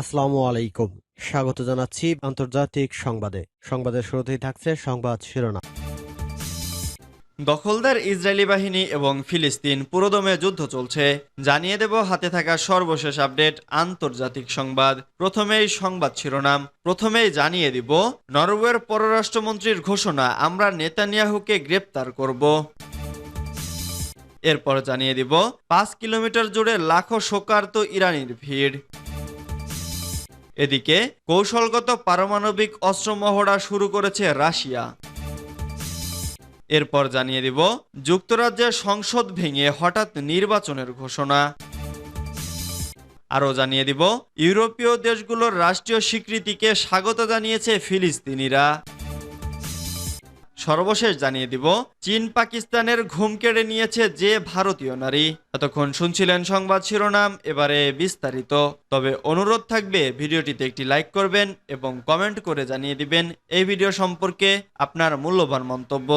আসসালামু আলাইকুম। স্বাগত জানাচ্ছি আন্তর্জাতিক সংবাদে। সংবাদের শুরুতেই থাকছে সংবাদ শিরোনাম। দখলদার ইসরায়েলি বাহিনী এবং ফিলিস্তিন পুরোদমে যুদ্ধ চলছে। জানিয়ে দেব হাতে থাকা সর্বশেষ আপডেট আন্তর্জাতিক সংবাদ। প্রথমেই সংবাদ শিরোনাম। প্রথমেই জানিয়ে দিব, নরওয়ের পররাষ্ট্রমন্ত্রীর ঘোষণা, আমরা নেতানিয়াহুকে গ্রেপ্তার করব। এরপর জানিয়ে দিব, পাঁচ কিলোমিটার জুড়ে লাখো শোকার্ত ইরানির ভিড়। এদিকে কৌশলগত পারমাণবিক অস্ত্র মহড়া শুরু করেছে রাশিয়া। এরপর জানিয়ে দিব, যুক্তরাজ্যের সংসদ ভেঙে হঠাৎ নির্বাচনের ঘোষণা। আরও জানিয়ে দিব, ইউরোপীয় দেশগুলোর রাষ্ট্রীয় স্বীকৃতিকে স্বাগত জানিয়েছে ফিলিস্তিনিরা। সর্বশেষ জানিয়ে দিব, চীন পাকিস্তানের ঘুম কেড়ে নিয়েছে যে ভারতীয় নারী। এতক্ষণ শুনছিলেন সংবাদ শিরোনাম, এবারে বিস্তারিত। তবে অনুরোধ থাকবে, ভিডিওটিতে একটি লাইক করবেন এবং কমেন্ট করে জানিয়ে দিবেন এই ভিডিও সম্পর্কে আপনার মূল্যবান মন্তব্য।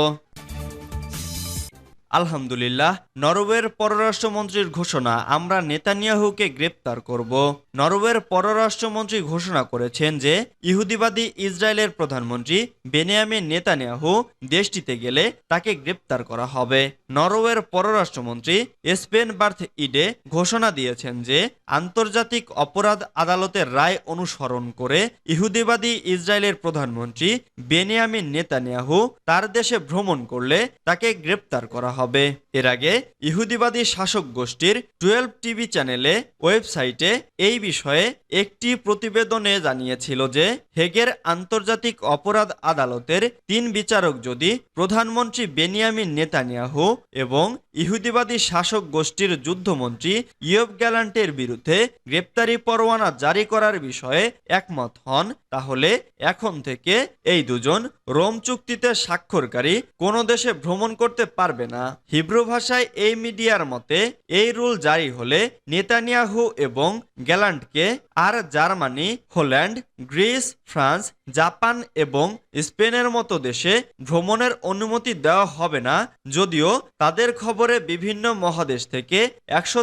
আলহামদুলিল্লাহ, নরওয়ের পররাষ্ট্রমন্ত্রীর ঘোষণা, আমরা নেতানিয়াহুকে গ্রেপ্তার করব। নরওয়ের পররাষ্ট্রমন্ত্রী ঘোষণা করেছেন যে, ইহুদিবাদী ইসরায়েলের প্রধানমন্ত্রী বেনিয়ামিন নেতানিয়াহু দেশটিতে গেলে তাকে গ্রেপ্তার করা হবে। নরওয়ের পররাষ্ট্রমন্ত্রী স্পেন বার্থ ইডে ঘোষণা দিয়েছেন যে, আন্তর্জাতিক অপরাধ আদালতের রায় অনুসরণ করে ইহুদিবাদী ইসরায়েলের প্রধানমন্ত্রী বেনিয়ামিন নেতানিয়াহু তার দেশে ভ্রমণ করলে তাকে গ্রেপ্তার করা হবে। এর আগে ইহুদিবাদী শাসক গোষ্ঠীর টুয়েলভ টিভি চ্যানেলে ওয়েবসাইটে এই বিষয়ে একটি প্রতিবেদনে জানিয়েছিল যে হেগের আন্তর্জাতিক অপরাধ আদালতের তিন বিচারক যদি প্রধানমন্ত্রী বেনিয়ামিন নেতানিয়াহু এবং ইহুদিবাদী শাসক গোষ্ঠীর যুদ্ধমন্ত্রী ইয়ব গ্যালান্টের বিরুদ্ধে গ্রেপ্তারি পরোয়ানা জারি করার বিষয়ে একমত হন, তাহলে এখন থেকে এই দুজন রোম চুক্তিতে স্বাক্ষরকারী কোনো দেশে ভ্রমণ করতে পারবে না। হিব্রু ভাষায় এই মিডিয়ার মতে, এই রুল জারি হলে নেতানিয়াহু এবং গ্যালান্টকে আর Germany, Holland, Greece, France, Japan এবং স্পেনের মতো দেশে ভ্রমণের অনুমতি দেওয়া হবে না, যদিও তাদের খবরে বিভিন্ন মহাদেশ থেকে একশো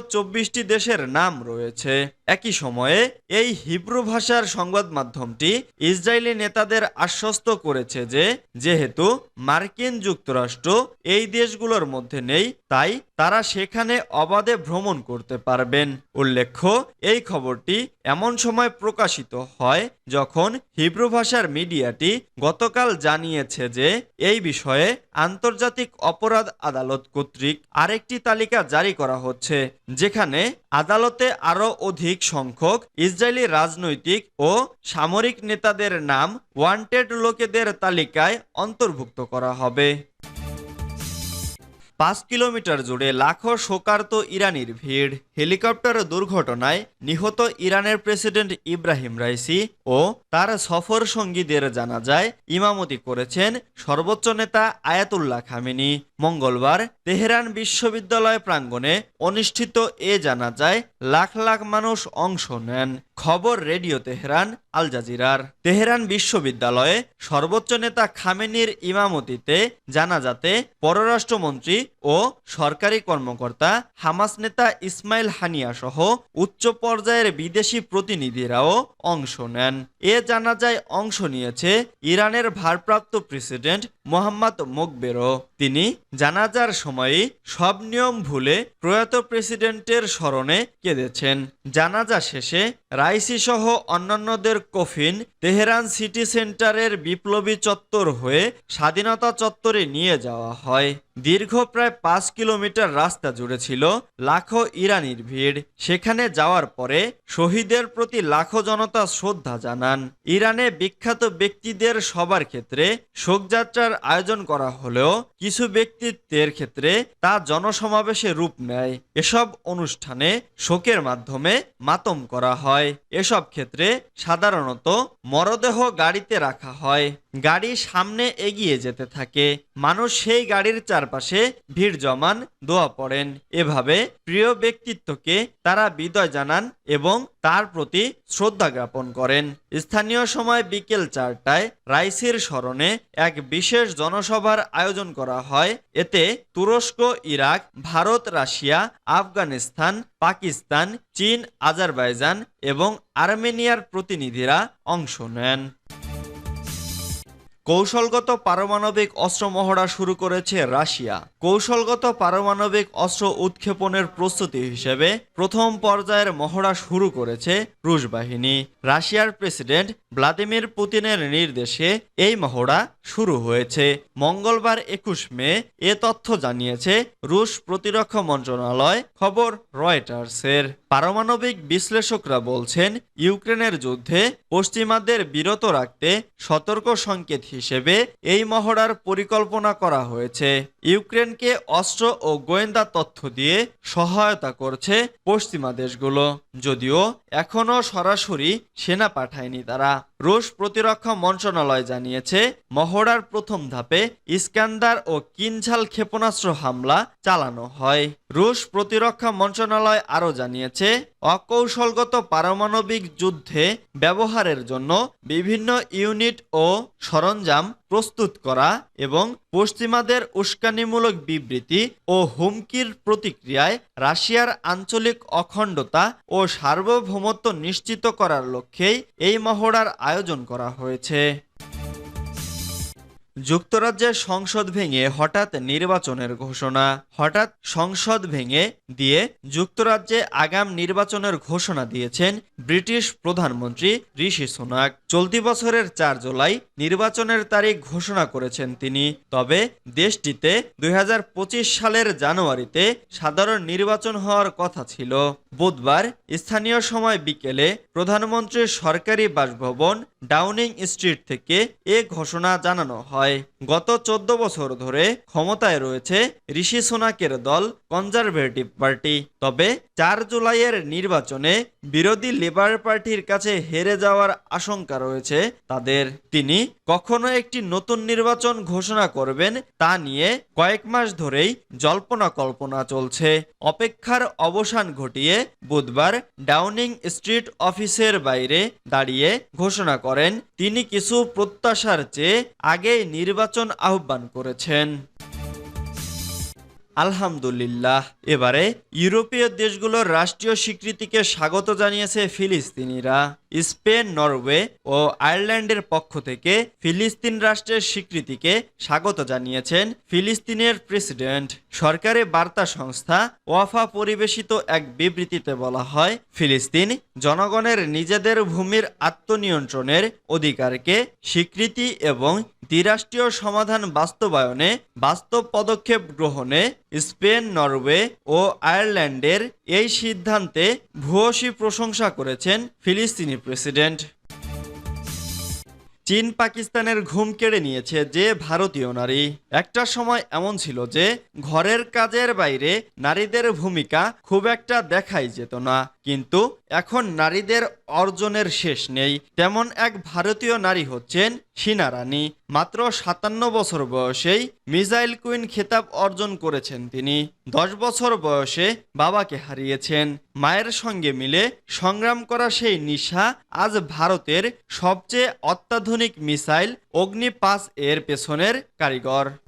দেশের নাম রয়েছে। একই সময়ে এই হিব্রু ভাষার সংবাদ মাধ্যমটি ইসরায়েলি নেতাদের আশ্বস্ত করেছে যে, যেহেতু মার্কিন যুক্তরাষ্ট্র এই দেশগুলোর মধ্যে নেই তাই তারা সেখানে অবাধে ভ্রমণ করতে পারবেন। উল্লেখ্য, এই খবরটি এমন সময় প্রকাশিত হয় যখন হিব্রু ভাষার মিডিয়াটি গতকাল জানিয়েছে যে এই বিষয়ে আন্তর্জাতিক অপরাধ আদালত কর্তৃক আরেকটি তালিকা জারি করা হচ্ছে, যেখানে আদালতে আরও অধিক সংখ্যক ইসরায়েলি রাজনৈতিক ও সামরিক নেতাদের নাম ওয়ান্টেড লোকেদের তালিকায় অন্তর্ভুক্ত করা হবে। পাঁচ কিলোমিটার জুড়ে লাখো শোকার্ত ইরানির ভিড়, হেলিকপ্টার দুর্ঘটনায় নিহত ইরানের প্রেসিডেন্ট ইব্রাহিম রাইসি ও তার সফর সঙ্গীদের জানা যায় ইমামতি করেছেন সর্বোচ্চ নেতা আয়াতুল্লাহ খামেনি। মঙ্গলবার তেহরান বিশ্ববিদ্যালয় প্রাঙ্গণে অনুষ্ঠিত এ জানাজায় লাখ লাখ মানুষ অংশ নেন। খবর রেডিও তেহরান, আল জাজিরার। তেহরান বিশ্ববিদ্যালয়ে সর্বোচ্চ নেতা খামেনির ইমামতিতে জানাজাতে পররাষ্ট্রমন্ত্রী ও সরকারি কর্মকর্তা হামাস নেতা ইসমাইল হানিয়া সহ উচ্চ পর্যায়ের বিদেশি প্রতিনিধিরাও অংশ নেন। এ জানাজায় অংশ নিয়েছে ইরানের ভারপ্রাপ্ত প্রেসিডেন্ট মোহাম্মদ মোকবেরো তিনি জানাজার সময়ই সব নিয়ম ভুলে প্রয়াত প্রেসিডেন্টের স্মরণে কেঁদেছেন। জানাজা শেষে রাইসি সহ অন্যান্যদের কফিন তেহরান সিটি সেন্টারের বিপ্লবী চত্বর হয়ে স্বাধীনতা চত্বরে নিয়ে যাওয়া হয়। দীর্ঘ প্রায় পাঁচ কিলোমিটার রাস্তা জুড়ে ছিল লাখো ইরানির ভিড়। সেখানে যাওয়ার পরে শহীদের প্রতি লাখো জনতা শ্রদ্ধা জানান। ইরানে বিখ্যাত ব্যক্তিদের সবার ক্ষেত্রে শোকযাত্রার আয়োজন করা হলেও কিছু ব্যক্তিত্বের ক্ষেত্রে তা জনসমাবেশে রূপ নেয়। এসব অনুষ্ঠানে শোকের মাধ্যমে মাতম করা হয়। এসব ক্ষেত্রে সাধারণত মরদেহ গাড়িতে রাখা হয়। গাড়ি সামনে এগিয়ে যেতে থাকে। মানুষ সেই গাড়ির চারপাশে ভিড় জমান, দোয়া পড়েন। এভাবে প্রিয় ব্যক্তিত্বকে তারা বিদয় জানান এবং তার প্রতি শ্রদ্ধা জ্ঞাপন করেন। স্থানীয় সময় বিকেল চারটায় রাইসির স্মরণে এক বিশেষ জনসভার আয়োজন করা হয়। এতে তুরস্ক, ইরাক, ভারত, রাশিয়া, আফগানিস্তান, পাকিস্তান, চীন, আজারবাইজান এবং আর্মেনিয়ার প্রতিনিধিরা অংশ নেন। কৌশলগত পারমাণবিক অস্ত্র মহড়া শুরু করেছে রাশিয়া। কৌশলগত পারমাণবিক অস্ত্র উৎক্ষেপণের প্রস্তুতি হিসেবে প্রথম পর্যায়ের মহড়া শুরু করেছে রুশ বাহিনী। রাশিয়ার প্রেসিডেন্ট ভ্লাদিমির পুতিনের নির্দেশে এই মহড়া শুরু হয়েছে। মঙ্গলবার একুশ মে এ তথ্য জানিয়েছে রুশ প্রতিরক্ষা মন্ত্রণালয়, খবর রয়টার্সের। পারমাণবিক বিশ্লেষকরা বলছেন, ইউক্রেনের যুদ্ধে পশ্চিমাদের বিরত রাখতে সতর্ক সংকেত হিসেবে এই মহড়ার পরিকল্পনা করা হয়েছে। ইউক্রেনকে অস্ত্র ও গোয়েন্দা তথ্য দিয়ে সহায়তা করছে পশ্চিমা দেশগুলো। যদিও এখনও সরাসরি সেনা পাঠায়নি তারা। রুশ প্রতিরক্ষা মন্ত্রণালয় জানিয়েছে মহড়ার প্রথম ধাপে ইস্কান্দার ও কিনঝাল ক্ষেপণাস্ত্র হামলা চালানো হয়। রুশ প্রতিরক্ষা মন্ত্রণালয় আরও জানিয়েছে, অকৌশলগত পারমাণবিক যুদ্ধে ব্যবহারের জন্য বিভিন্ন ইউনিট ও সরঞ্জাম প্রস্তুত করা এবং পশ্চিমাদের উস্কানিমূলক বিবৃতি ও হুমকির প্রতিক্রিয়ায় রাশিয়ার আঞ্চলিক অখণ্ডতা ও সার্বভৌমত্ব নিশ্চিত করার লক্ষ্যেই এই মহড়ার আয়োজন করা হয়েছে। যুক্তরাজ্যের সংসদ ভেঙে হঠাৎ নির্বাচনের ঘোষণা, হঠাৎ সংসদ ভেঙে দিয়ে যুক্তরাজ্যে আগাম নির্বাচনের ঘোষণা দিয়েছেন ব্রিটিশ প্রধানমন্ত্রী ঋষি সোনাক। চলতি বছরের চার জুলাই নির্বাচনের তারিখ ঘোষণা করেছেন তিনি। তবে দেশটিতে দুই হাজার পঁচিশ সালের জানুয়ারিতে সাধারণ নির্বাচন হওয়ার কথা ছিল। বুধবার স্থানীয় সময় বিকেলে প্রধানমন্ত্রীর সরকারি বাসভবন ডাউনিং স্ট্রিট থেকে এ ঘোষণা জানানো হয়। গত চোদ্দ বছর ধরে ক্ষমতায় রয়েছে ঋষি সোনাকের দল কনজারভেটিভ পার্টি। তবে চার জুলাইয়ের নির্বাচনে বিরোধী লেবার পার্টির কাছে হেরে যাওয়ার আশঙ্কা রয়েছে। তাদের তিনি কখনো একটি নতুন নির্বাচন ঘোষণা করবেন তা নিয়ে কয়েক মাস ধরেই জল্পনা কল্পনা চলছে। অপেক্ষার অবসান ঘটিয়ে বুধবার ডাউনিং স্ট্রিট অফিসের বাইরে দাঁড়িয়ে ঘোষণা করেন। তিনি কিছু প্রত্যাশার চেয়ে আগেই নির্বাচন আহ্বান করেছেন। আলহামদুলিল্লাহ। এবারে ইউরোপীয় দেশগুলোর রাষ্ট্রীয় স্বীকৃতিকে স্বাগত জানিয়েছে ফিলিস্তিনিরা। স্পেন, নরওয়ে ও আয়ারল্যান্ডের পক্ষ থেকে ফিলিস্তিন রাষ্ট্রের স্বীকৃতিকে স্বাগত জানিয়েছেন ফিলিস্তিনের প্রেসিডেন্ট। সরকারি বার্তা সংস্থা ওয়াফা পরিবেশিত এক বিবৃতিতে বলা হয়, ফিলিস্তিন জনগণের নিজেদের ভূমির আত্মনিয়ন্ত্রণের অধিকারকে স্বীকৃতি এবং দ্বিরাষ্ট্রীয় সমাধান বাস্তবায়নে বাস্তব পদক্ষেপ গ্রহণে স্পেন, নরওয়ে ও আয়ারল্যান্ডের এই সিদ্ধান্তে ভূয়সী প্রশংসা করেছেন ফিলিস্তিনি প্রেসিডেন্ট। চীন পাকিস্তানের ঘুম কেড়ে নিয়েছে যে ভারতীয় নারী। একটা সময় এমন ছিল যে ঘরের কাজের বাইরে নারীদের ভূমিকা খুব একটা দেখাই যেত না। কিন্তু এখন নারীদের অর্জনের শেষ নেই। তেমন এক ভারতীয় নারী হচ্ছেন শিনা রানী। মাত্র সাতান্ন বছর বয়সেই মিজাইল কুইন খেতাব অর্জন করেছেন তিনি। দশ বছর বয়সে বাবাকে হারিয়েছেন। মায়ের সঙ্গে মিলে সংগ্রাম করা সেই নিশা আজ ভারতের সবচেয়ে অত্যাধুনিক মিসাইল অগ্নি পাঁচ এর পেছনের কারিগর।